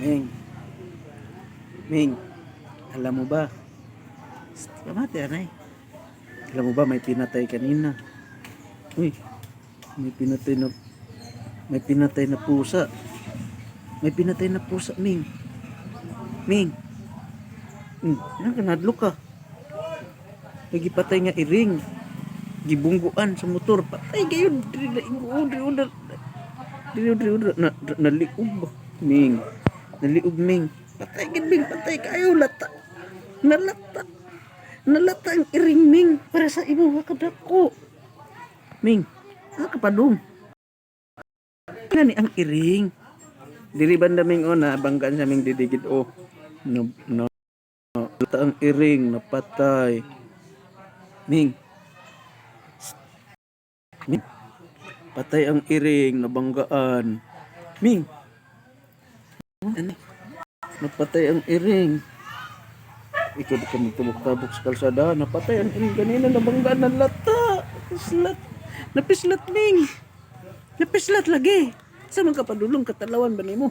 Ming. Ming. Alam mo ba? Kamate, anay. Alam mo ba, may pinatay kanina. Uy. May pinatay na... May pinatay na pusa. May pinatay na pusa, Ming. Ming. Hmm, ano ka, nadlo ka. May gipatay nga iring. Gibungguan sa motor. Patay kayo. Dili na ingo. Dili na. Dili dili dili na na- naliog ba? Ming. Naliog Ming. Patay gid. Patay kayo lata. Nalata. Nalata ang iring Ming para sa imo nga kadako. Ming. Ano ka pa dong? Gani ang iring. Dili banda Ming o na banggaan sa Ming didigid o. No, no. Lata ang iring napatay. Ming. Ming. Patay ang iring, nabanggaan. Ming. Ano? Napatay ang iring. Ikaw di ka magtubok-tabok sa kalsada. Napatay ang iring kanina, nabanggaan ng lata. Napislat. Napislat, Ming. Napislat lagi. Sa mga kapadulong katalawan ba ni mo?